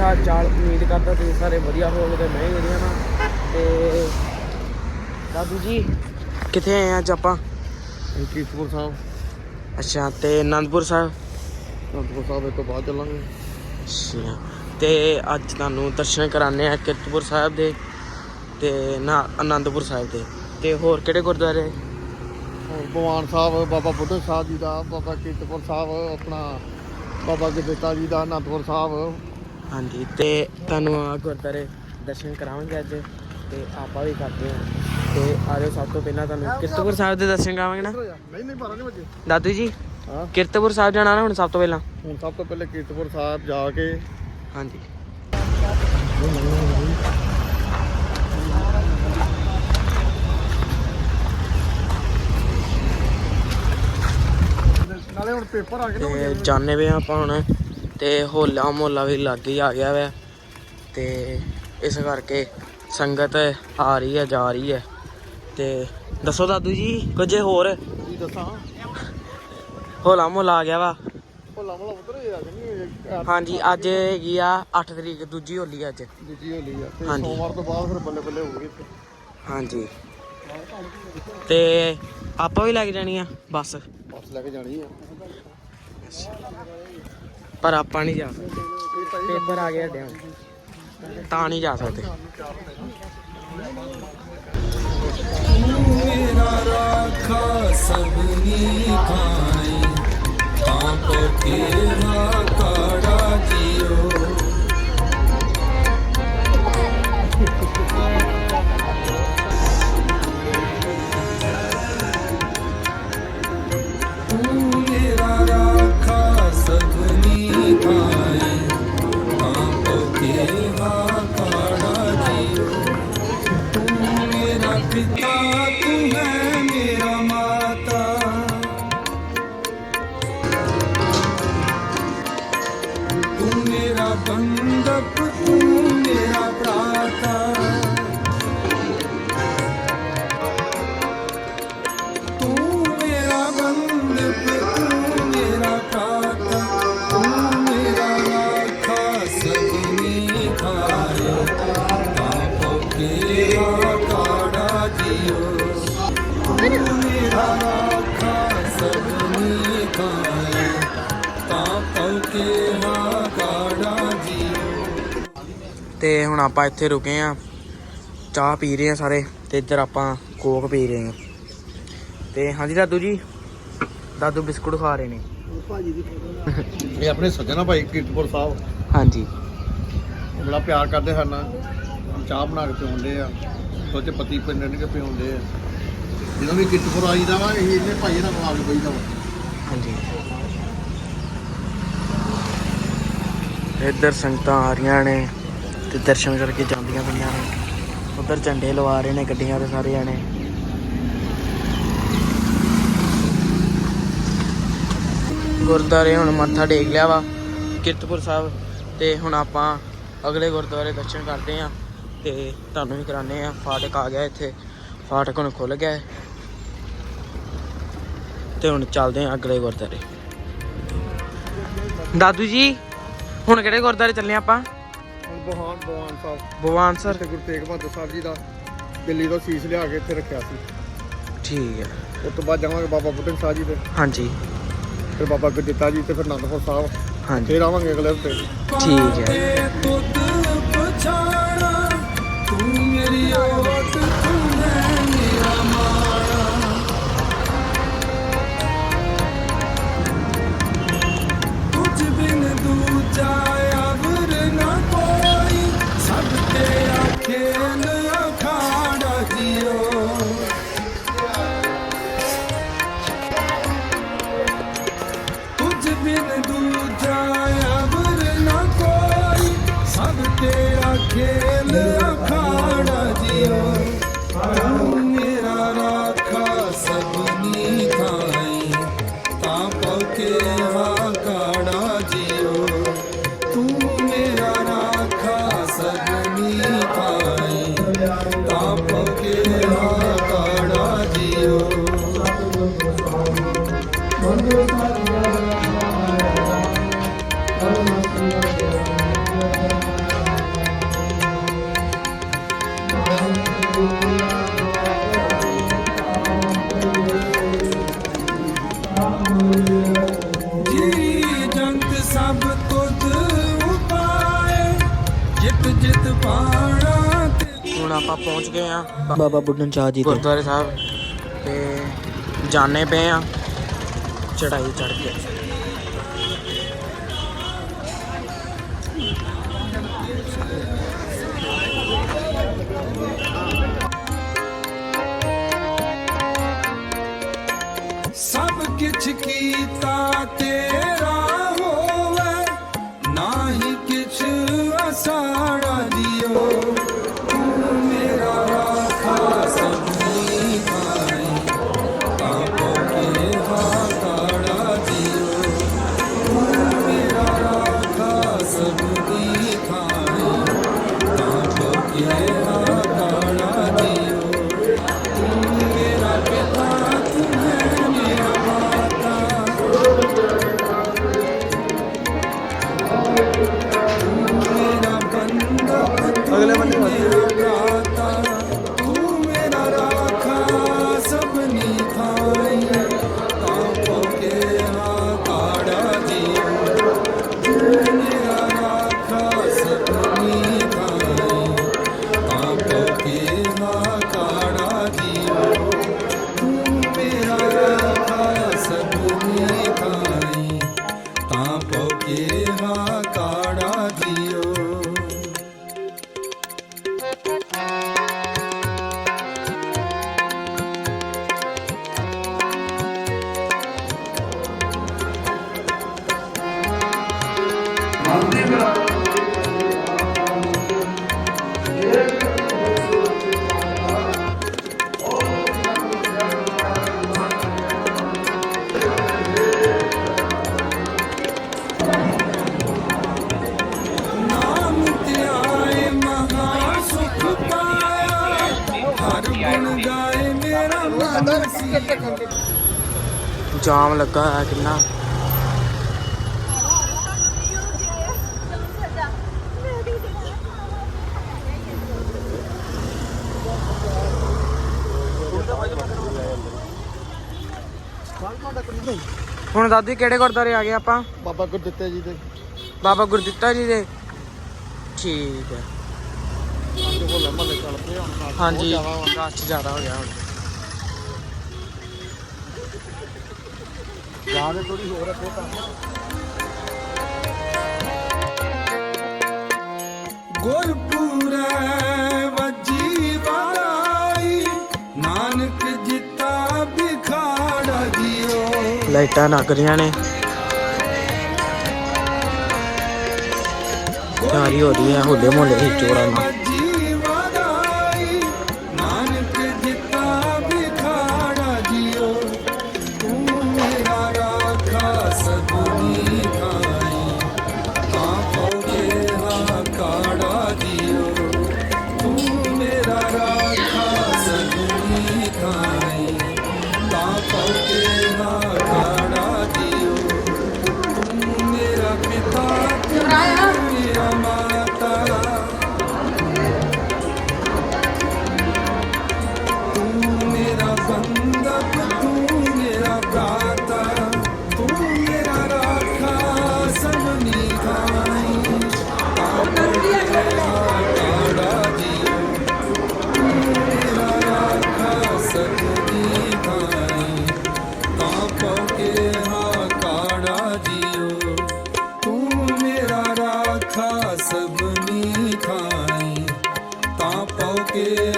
ਹਾਲ ਚਾਲ ਉਮੀਦ ਕਰਦਾ ਤੁਸੀਂ ਸਾਰੇ ਵਧੀਆ ਹੋਵੋਗੇ ਮੈਂ ਵੀ ਵਧੀਆ ਨਾ ਤੇ ਦਾਦੂ ਜੀ ਕਿੱਥੇ ਆਏ ਆ ਅੱਜ ਆਪਾਂ? ਕੀਰਤਪੁਰ ਸਾਹਿਬ। ਅੱਛਾ ਤੇ ਅਨੰਦਪੁਰ ਸਾਹਿਬ? ਅਨੰਦਪੁਰ ਸਾਹਿਬ ਇਹ ਤੋਂ ਬਾਅਦ ਚੱਲਾਂਗੇ। ਅੱਛਾ ਤੇ ਅੱਜ ਤੁਹਾਨੂੰ ਦਰਸ਼ਨ ਕਰਾਣੇ ਆ ਕੀਰਤਪੁਰ ਸਾਹਿਬ ਦੇ ਤੇ ਨਾ ਅਨੰਦਪੁਰ ਸਾਹਿਬ ਦੇ। ਤੇ ਹੋਰ ਕਿਹੜੇ ਗੁਰਦੁਆਰੇ? ਹੋਰ ਭਗਵਾਨ ਸਾਹਿਬ ਬਾਬਾ ਬੁੱਢਾ ਸਾਹਿਬ ਜੀ ਦਾ ਬਾਬਾ ਕੀਰਤਪੁਰ ਸਾਹਿਬ ਆਪਣਾ ਬਾਬਾ ਗੁਰਦਿੱਤਾ ਜੀ ਦਾ ਅਨੰਦਪੁਰ ਸਾਹਿਬ। ਹਾਂਜੀ ਤੇ ਤੁਹਾਨੂੰ ਆ ਗੁਰਦੁਆਰੇ ਦਰਸ਼ਨ ਕਰਾਵਾਂਗੇ ਅੱਜ ਤੇ ਆਪਾਂ ਵੀ ਕਰਦੇ ਹਾਂ। ਤੇ ਆਜੋ ਸਭ ਤੋਂ ਪਹਿਲਾਂ ਤੁਹਾਨੂੰ ਕੀਰਤਪੁਰ ਸਾਹਿਬ ਦੇ ਦਰਸ਼ਨ ਕਰਾਵਾਂਗੇ ਨਾ। ਨਹੀਂ ਨਹੀਂ 12 ਵਜੇ। ਦਾਦੂ ਜੀ ਹਾਂ। ਕੀਰਤਪੁਰ ਸਾਹਿਬ ਜਾਣਾ ਨਾ ਹੁਣ ਸਭ ਤੋਂ ਪਹਿਲਾਂ? ਹੁਣ ਸਭ ਤੋਂ ਪਹਿਲੇ ਕੀਰਤਪੁਰ ਸਾਹਿਬ ਜਾ ਕੇ। ਹਾਂਜੀ। ਨਾਲੇ ਹੁਣ ਪੇਪਰ ਆ ਗਏ ਤੇ ਜਾਣੇ ਵੇ ਆਪਾਂ ਹੁਣ। ਤੇ ਹੋਲਾ ਮੋਲਾ ਵੀ ਲੱਗ ਹੀ ਆ ਗਿਆ ਵਾ। ਤੇ ਇਸ ਕਰਕੇ ਸੰਗਤ ਆ ਰਹੀ ਹੈ ਜਾ ਰਹੀ ਹੈ। ਤੇ ਦੱਸੋ ਦਾਦੂ ਜੀ ਕੁਝ ਹੋਰ? ਕੀ ਦੱਸਾਂ। ਹੋਲਾ ਮੋਲਾ ਆ ਗਿਆ ਵਾ। ਭੋਲਾ ਮੋਲਾ ਉਧਰ ਹੀ ਆ ਕਿ ਹਾਂਜੀ ਅੱਜ ਹੈਗੀ ਆ 8 ਤਰੀਕ ਦੂਜੀ ਹੋਲੀ ਅੱਜ। ਦੂਜੀ ਹੋਲੀ ਆ ਤੇ ਹਾਂਜੀ। ਸੋਮਵਾਰ ਤੋਂ ਬਾਅਦ ਫਿਰ ਬੱਲੇ ਬੱਲੇ ਹੋਊਗੀ ਇੱਥੇ। ਹਾਂਜੀ। ਤੇ ਆਪਾਂ ਵੀ ਲੱਗ ਜਾਣੀ ਆ ਬੱਸ? ਬੱਸ ਲੈ ਕੇ ਜਾਣੀ ਆ। ਪਰ ਆਪਾਂ ਨਹੀਂ ਜਾ ਸਕਦੇ। ਪੇਪਰ ਆ ਗਏ ਸਾਡੇ ਤਾਂ ਨਹੀਂ ਜਾ ਸਕਦੇ। ਮੇਰਾ ਰਾਖਾ ਸਭਨੀ ਖਾਈ ਪਾਪ ਕੇ ਨਾ ਕਾੜਾ ਜੀਓ ਹੁਣ ਆਪਾਂ ਇੱਥੇ ਰੁਕੇ ਆ। ਚਾਹ ਪੀ ਰਹੇ ਆ ਸਾਰੇ ਤੇ ਇੱਧਰ ਆਪਾਂ ਕੋਕ ਪੀ ਰਹੇ ਆ। ਤੇ ਹਾਂਜੀ ਦਾਦੂ ਜੀ ਦਾਦੂ ਬਿਸਕੁਟ ਖਾ ਰਹੇ ਨੇ। ਇਹ ਆਪਣੇ ਸੱਜਣਾ ਭਾਈ ਕੀਰਤਪੁਰ ਸਾਹਿਬ। ਹਾਂਜੀ। ਬੜਾ ਪਿਆਰ ਕਰਦੇ ਹਨ। ਚਾਹ ਬਣਾ ਕੇ ਪਿਆਉਂਦੇ ਆ। ਸੋਚੇ ਪਤੀ ਪਿੰਡਣ ਕੇ ਪਿਆਉਂਦੇ ਆ। ਜਦੋਂ ਵੀ ਕੀਰਤਪੁਰ ਆਈਦਾ ਵਾ ਇਹ ਇਹਨੇ ਭਾਈ ਕੋਲ ਆ ਕੇ ਬਈਦਾ ਵਾ। ਹਾਂਜੀ। ਇੱਧਰ ਸੰਗਤਾਂ ਆ ਰਹੀਆਂ ਨੇ। ਤੇ ਦਰਸ਼ਨ ਕਰਕੇ ਜਾਂਦੀਆਂ ਪਈਆਂ ਨੇ। ਉਧਰ ਝੰਡੇ ਲਵਾ ਰਹੇ ਨੇ ਗੱਡੀਆਂ ਦੇ ਸਾਰੇ ਜਾਣੇ। ਗੁਰਦੁਆਰੇ ਹੁਣ ਮੱਥਾ ਟੇਕ ਲਿਆ ਵਾ, ਕਿਰਤਪੁਰ ਸਾਹਿਬ। ਤੇ ਹੁਣ ਆਪਾਂ ਅਗਲੇ ਗੁਰਦੁਆਰੇ ਦਰਸ਼ਨ ਕਰਦੇ ਆਂ ਤੇ ਤੁਹਾਨੂੰ ਵੀ ਕਰਾਣੇ ਆ। ਫਾਟਕ ਆ ਗਿਆ ਇੱਥੇ। ਫਾਟਕ ਹੁਣ ਖੁੱਲ ਗਿਆ ਤੇ ਹੁਣ ਚੱਲਦੇ ਆਂ ਅਗਲੇ ਗੁਰਦੁਆਰੇ। ਦਾਦੂ ਜੀ, ਹੁਣ ਕਿਹੜੇ ਗੁਰਦੁਆਰੇ ਚੱਲੇ ਆਪਾਂ? ਬਹਾਨ ਬਵਾਨ ਸਾਹਿਬ। ਭਗਵਾਨ ਸਰ। ਤੇ ਗੁਰੂ ਤੇਗ ਬਹਾਦਰ ਸਾਹਿਬ ਜੀ ਦਾ ਦਿੱਲੀ ਤੋਂ ਸੀਸ ਲਿਆ ਕੇ ਇੱਥੇ ਰੱਖਿਆ ਸੀ। ਠੀਕ ਹੈ। ਉਸ ਤੋਂ ਬਾਅਦ ਜਾਵਾਂਗੇ ਬਾਬਾ ਬੁੱਢਨ ਸਾਹਿਬ ਜੀ ਦੇ ਹਾਂਜੀ। ਫਿਰ ਬਾਬਾ ਗੁਰਦਿੱਤਾ ਜੀ ਤੇ ਫਿਰ ਅਨੰਦਪੁਰ ਸਾਹਿਬ। ਹਾਂਜੀ। ਫਿਰ ਆਵਾਂਗੇ ਅਗਲੇ ਹਫ਼ਤੇ। ਠੀਕ ਹੈ। live. ਆਪਾਂ ਪਹੁੰਚ ਗਏ ਆ ਬਾਬਾ ਬੁੱਢਨ ਸ਼ਾਹ ਜੀ ਦੇ ਗੁਰਦੁਆਰੇ ਸਾਹਿਬ ਤੇ ਜਾਣੇ ਪਏ ਆ ਚੜਾਈ ਚੜ ਕੇ। ਜਾਮ ਲੱਗਾ ਹੋਇਆ ਕਿੰਨਾ। ਹੁਣ ਦਾਦੀ ਕਿਹੜੇ ਗੁਰਦੁਆਰੇ ਆ ਗਏ ਆਪਾਂ? ਬਾਬਾ ਗੁਰਦਿੱਤਾ ਜੀ ਦੇ। ਬਾਬਾ ਗੁਰਦਿੱਤਾ ਜੀ ਦੇ। ਠੀਕ ਹੈ। ਹਾਂਜੀ। ਰਸ਼ ਜ਼ਿਆਦਾ ਹੋ ਗਿਆ ਹੁਣ। ਜਾ ਥੋੜੀ ਹੋਰ ਅੱਗੇ ਕਰ ਗੁਰਪੂਰੇ ਵਜੀ ਜਿੱਤਾ ਬਿਖਾੜਾ ਜੀਓ। ਲਾਈਟਾਂ ਲੱਗ ਰਹੀਆਂ ਨੇ। ਤਿਆਰੀ ਹੋ ਰਹੀ ਹੈ ਹੋਲੇ ਮੋਲੇ ਹੀ ਚੋੜਾਂ ਨਾਲ Victoria. good.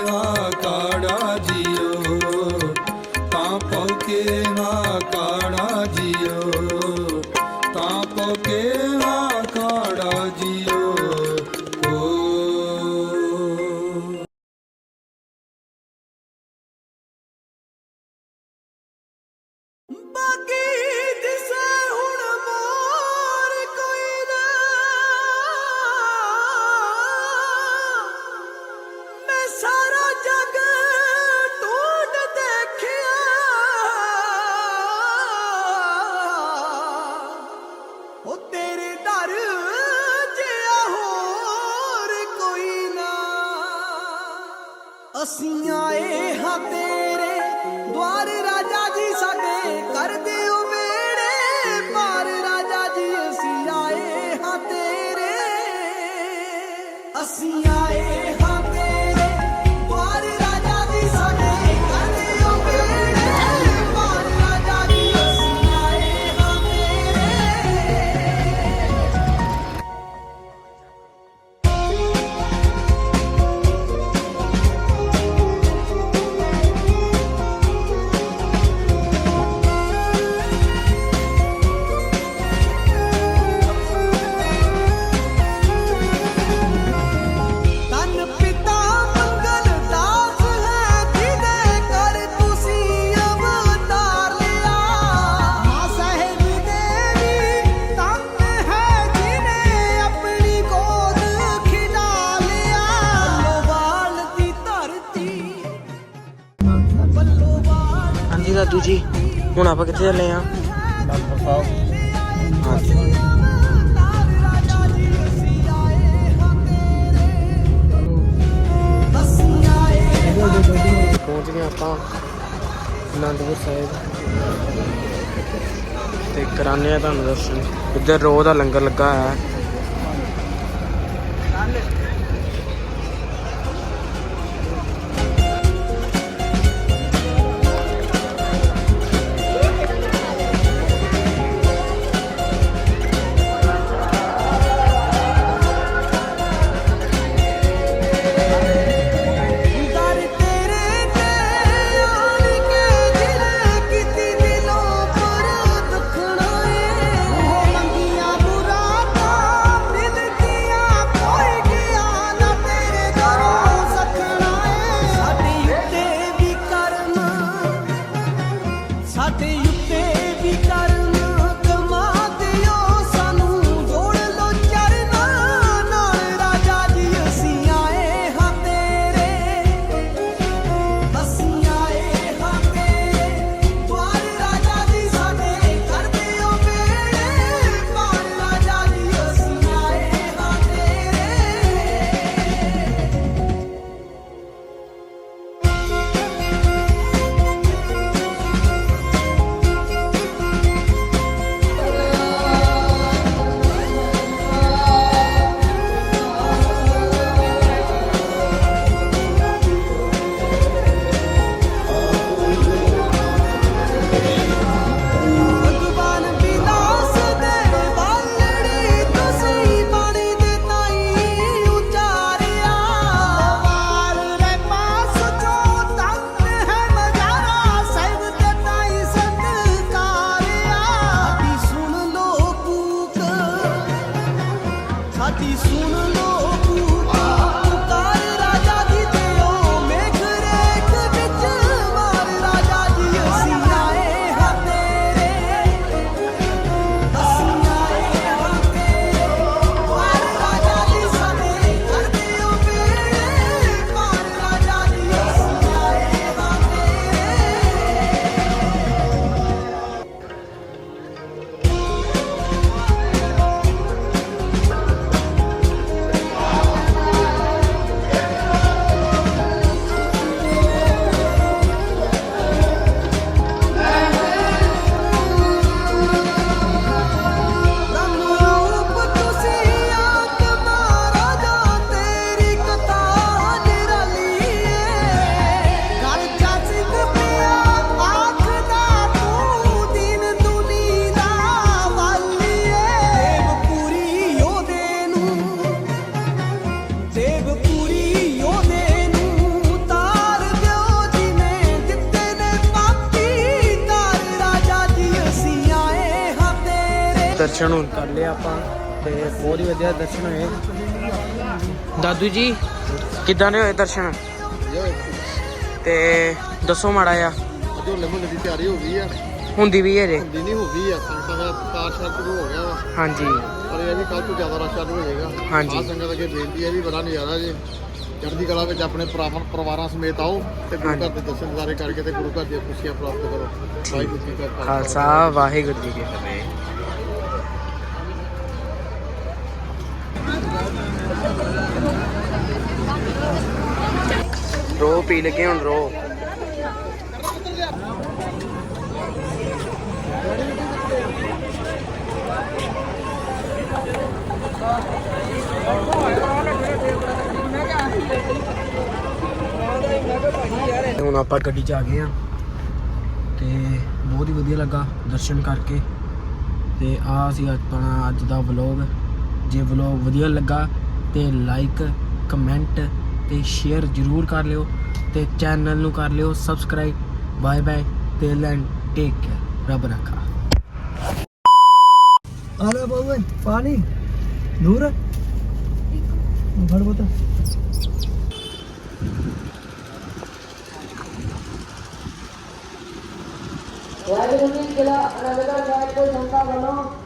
जाए हम ਜੀ। ਹੁਣ ਆਪਾਂ ਕਿੱਥੇ ਚੱਲੇ ਆ? ਡਾਕਟਰ ਸਾਹਿਬ ਹਾਂਜੀ ਪਹੁੰਚ ਗਏ ਆਪਾਂ ਅਨੰਦਪੁਰ ਸਾਹਿਬ। ਤੇ ਕਰਾਨੇ ਆ ਤੁਹਾਨੂੰ ਦਰਸ਼ਨ। ਇੱਧਰ ਰੋਹ ਦਾ ਲੰਗਰ ਲੱਗਾ ਹੈ ਦਰਸ਼ਨ ਹੁਣ ਕਰ ਲਿਆ ਆਪਾਂ ਤੇ ਬਹੁਤ ਹੀ ਵਧੀਆ ਦਰਸ਼ਨ ਹੋਏ। ਦਾਦੂ ਜੀ ਕਿੱਦਾਂ ਦੇ ਹੋਏ ਦਰਸ਼ਨ? ਤੇ ਦੱਸੋ ਮਾੜਾ ਆ ਜੋ ਲੈਮਨ ਦੀ ਤਿਆਰੀ ਹੋ ਗਈ ਆ। ਹੁੰਦੀ ਵੀ ਹੈ ਜੇ। ਹੁੰਦੀ ਨਹੀਂ ਹੋ ਗਈ ਆ ਸੰਗਤਾਂ ਦਾ ਸ਼ਾਰ ਸ਼ੁਰੂ ਹੋ ਗਿਆ ਵਾ। ਹਾਂਜੀ। ਪਰ ਇਹ ਵੀ ਕੱਲ ਤੋਂ ਜ਼ਿਆਦਾ ਰਸ਼ ਚਾਲੂ ਹੋ ਜਾਏਗਾ ਹਾਂਜੀ। ਆਹ ਸੰਗਤ ਅੱਗੇ ਬੇਨਤੀ ਹੈ ਵੀ ਬੜਾ ਨਜ਼ਾਰਾ ਜੇ। ਚੜ੍ਹਦੀ ਕਲਾ ਵਿੱਚ ਆਪਣੇ ਪਰਿਵਾਰਾਂ ਪਰਿਵਾਰਾਂ ਸਮੇਤ ਆਓ ਤੇ ਗੁਰੂ। ਘਰ ਦੇ ਦਰਸ਼ਨ ਕਰਕੇ ਤੇ ਗੁਰੂ ਘਰ ਦੀਆਂ ਖੁਸ਼ੀਆਂ ਪ੍ਰਾਪਤ ਕਰੋ। ਵਾਹਿਗੁਰੂ ਜੀ ਕਾ ਖਾਲਸਾ ਵਾਹਿਗੁਰੂ ਜੀ ਕੀ ਫਤਿਹ। ਰੋ, ਪੀ ਲਗੇ ਹੁਣ, ਰੋ। ਹੁਣ ਆਪਾਂ ਗੱਡੀ 'ਚ ਆ ਗਏ ਆ ਤੇ ਬਹੁਤ ਹੀ ਵਧੀਆ ਲੱਗਾ ਦਰਸ਼ਨ ਕਰਕੇ। ਤੇ ਆ ਸੀ ਆਪਣਾ ਅੱਜ ਦਾ ਵਲੌਗ ਜੇ ਵਲੌਗ ਵਧੀਆ ਲੱਗਾ ਤੇ ਲਾਈਕ ਕਮੈਂਟ ਤੇ ਸ਼ੇਅਰ ਜਰੂਰ ਕਰ ਲਿਓ ਤੇ ਚੈਨਲ ਨੂੰ ਕਰ ਲਿਓ ਸਬਸਕ੍ਰਾਈਬ ਬਾਏ ਬਾਏ ਤੇ ਲੈਂਡ ਟੇਕ ਕੇਅਰ ਰੱਬ ਰੱਖਾ। ਆਲੇ ਬਾਬੂ ਪਾਣੀ। ਨੂਰ। ਫੜ ਬੋਤਲ। ਵਾਹਿਗੁਰੂ ਜੀ ਕਿਲਾ ਅਨੰਦਗੜ੍ਹ ਸਾਹਿਬ ਤੋਂ ਸੰਗਤਾਂ ਵੱਲੋਂ